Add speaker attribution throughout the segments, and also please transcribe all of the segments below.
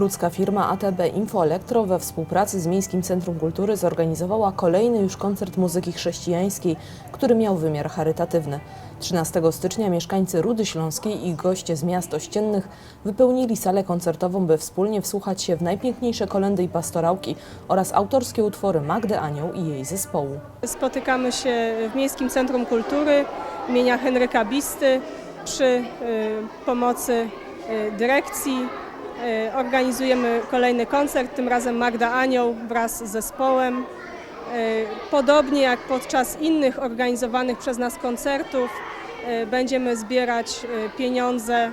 Speaker 1: Rudzka firma ATB Infoelektro we współpracy z Miejskim Centrum Kultury zorganizowała kolejny już koncert muzyki chrześcijańskiej, który miał wymiar charytatywny. 13 stycznia mieszkańcy Rudy Śląskiej i goście z miast ościennych wypełnili salę koncertową, by wspólnie wsłuchać się w najpiękniejsze kolendy i pastorałki oraz autorskie utwory Magdy Anioł i jej zespołu.
Speaker 2: Spotykamy się w Miejskim Centrum Kultury imienia Henryka Bisty przy y, pomocy y, dyrekcji. Y, Organizujemy kolejny koncert, tym razem Magda Anioł wraz z zespołem. Y, Podobnie jak podczas innych organizowanych przez nas koncertów, y, będziemy zbierać pieniądze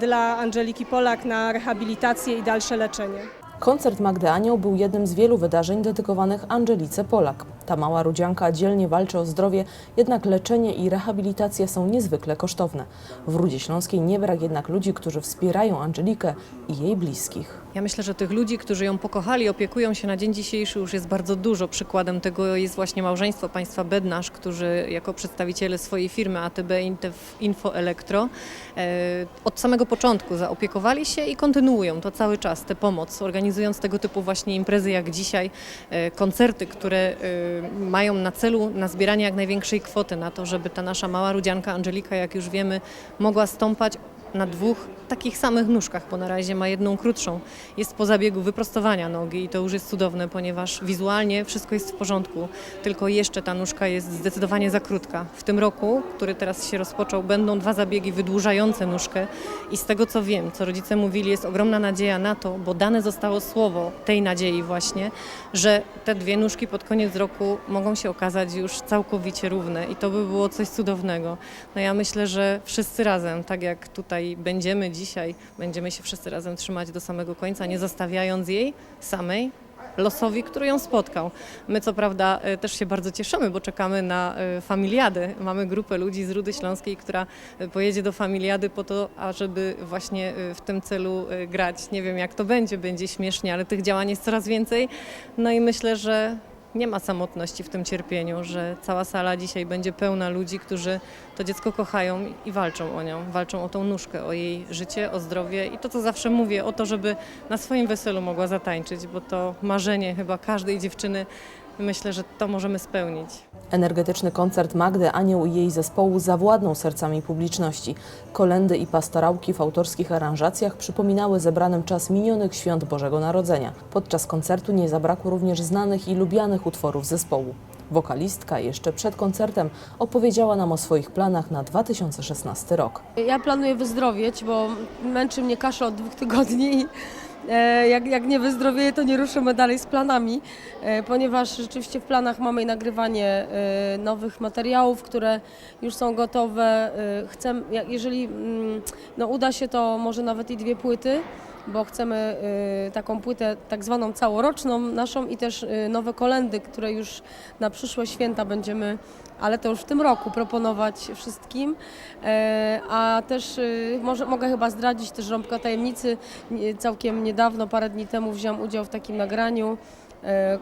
Speaker 2: dla Angeliki Polak na rehabilitację i dalsze leczenie.
Speaker 1: Koncert Magdy Anioł był jednym z wielu wydarzeń dedykowanych Angelice Polak. Ta mała rudzianka dzielnie walczy o zdrowie, jednak leczenie i rehabilitacja są niezwykle kosztowne. W Rudzie Śląskiej nie brak jednak ludzi, którzy wspierają Angelikę i jej bliskich.
Speaker 3: Ja myślę, że tych ludzi, którzy ją pokochali, opiekują się na dzień dzisiejszy już jest bardzo dużo. Przykładem tego jest właśnie małżeństwo państwa Bednarz, którzy jako przedstawiciele swojej firmy ATB Info Elektro e, od samego początku zaopiekowali się i kontynuują to cały czas, tę pomoc, organizując tego typu właśnie imprezy jak dzisiaj, e, koncerty, które e, mają na celu na zbieranie jak największej kwoty na to, żeby ta nasza mała rudzianka Angelika, jak już wiemy, mogła stąpać na dwóch takich samych nóżkach, bo na razie ma jedną krótszą. Jest po zabiegu wyprostowania nogi i to już jest cudowne, ponieważ wizualnie wszystko jest w porządku, tylko jeszcze ta nóżka jest zdecydowanie za krótka. W tym roku, który teraz się rozpoczął, będą dwa zabiegi wydłużające nóżkę i z tego co wiem, co rodzice mówili, jest ogromna nadzieja na to, bo dane zostało słowo tej nadziei właśnie, że te dwie nóżki pod koniec roku mogą się okazać już całkowicie równe i to by było coś cudownego. No ja myślę, że wszyscy razem, tak jak tutaj będziemy dzisiaj, będziemy się wszyscy razem trzymać do samego końca, nie zostawiając jej samej losowi, który ją spotkał. My co prawda e, też się bardzo cieszymy, bo czekamy na e, familiadę. Mamy grupę ludzi z Rudy Śląskiej, która e, pojedzie do familiady po to, ażeby właśnie w tym celu grać. Nie wiem jak to będzie, będzie śmiesznie, ale tych działań jest coraz więcej. No i myślę, że nie ma samotności w tym cierpieniu, że cała sala dzisiaj będzie pełna ludzi, którzy to dziecko kochają i walczą o nią, walczą o tą nóżkę, o jej życie, o zdrowie i to, co zawsze mówię, o to, żeby na swoim weselu mogła zatańczyć, bo to marzenie chyba każdej dziewczyny, myślę, że to możemy spełnić.
Speaker 1: Energetyczny koncert Magdy Anioł i jej zespołu zawładnął sercami publiczności. Kolendy i pastorałki w autorskich aranżacjach przypominały zebranym czas minionych świąt Bożego Narodzenia. Podczas koncertu nie zabrakło również znanych i lubianych utworów zespołu. Wokalistka jeszcze przed koncertem opowiedziała nam o swoich planach na 2016 rok.
Speaker 4: Ja planuję wyzdrowieć, bo męczy mnie kasza od dwóch tygodni i jak, jak nie wyzdrowieję, to nie ruszymy dalej z planami, e, ponieważ rzeczywiście w planach mamy nagrywanie e, nowych materiałów, które już są gotowe. E, Chcę, jeżeli mm, no, uda się, to może nawet i dwie płyty, bo chcemy y, taką płytę tak zwaną całoroczną naszą i też y, nowe kolendy, które już na przyszłe święta będziemy, ale to już w tym roku proponować wszystkim. E, a też y, może, mogę chyba zdradzić też rąbka tajemnicy. Całkiem niedawno, parę dni temu wziąłem udział w takim nagraniu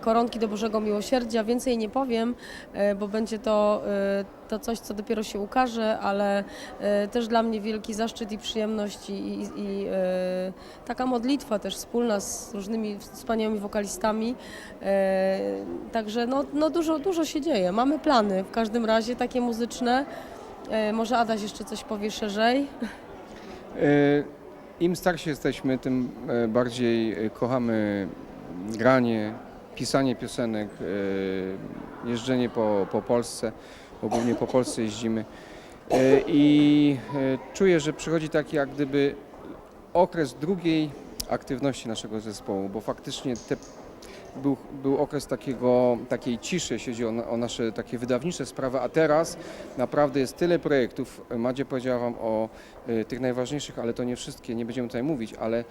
Speaker 4: Koronki do Bożego Miłosierdzia. Więcej nie powiem, e, bo będzie to, e, to coś, co dopiero się ukaże, ale e, też dla mnie wielki zaszczyt i przyjemność i, i, i e, taka modlitwa też wspólna z różnymi wspaniałymi wokalistami. E, Także no, no dużo, dużo się dzieje. Mamy plany w każdym razie takie muzyczne. E, Może Adaś jeszcze coś powie szerzej.
Speaker 5: E, Im starsi jesteśmy, tym e, bardziej e, kochamy granie, pisanie piosenek, e, jeżdżenie po, po Polsce, bo głównie po Polsce jeździmy. E, I e, czuję, że przychodzi taki jak gdyby okres drugiej aktywności naszego zespołu, bo faktycznie te był, był okres takiego, takiej ciszy, jeśli chodzi o, o nasze takie wydawnicze sprawy, a teraz naprawdę jest tyle projektów. Madzie powiedziała Wam o tych najważniejszych, ale to nie wszystkie, nie będziemy tutaj mówić, ale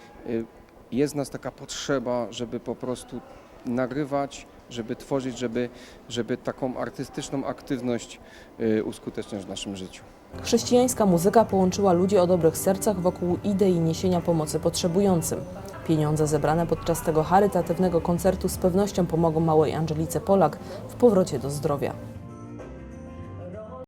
Speaker 5: jest nas taka potrzeba, żeby po prostu nagrywać, żeby tworzyć, żeby, żeby taką artystyczną aktywność y, uskuteczniać w naszym życiu.
Speaker 1: Chrześcijańska muzyka połączyła ludzi o dobrych sercach wokół idei niesienia pomocy potrzebującym. Pieniądze zebrane podczas tego charytatywnego koncertu z pewnością pomogą małej Angelice Polak w powrocie do zdrowia.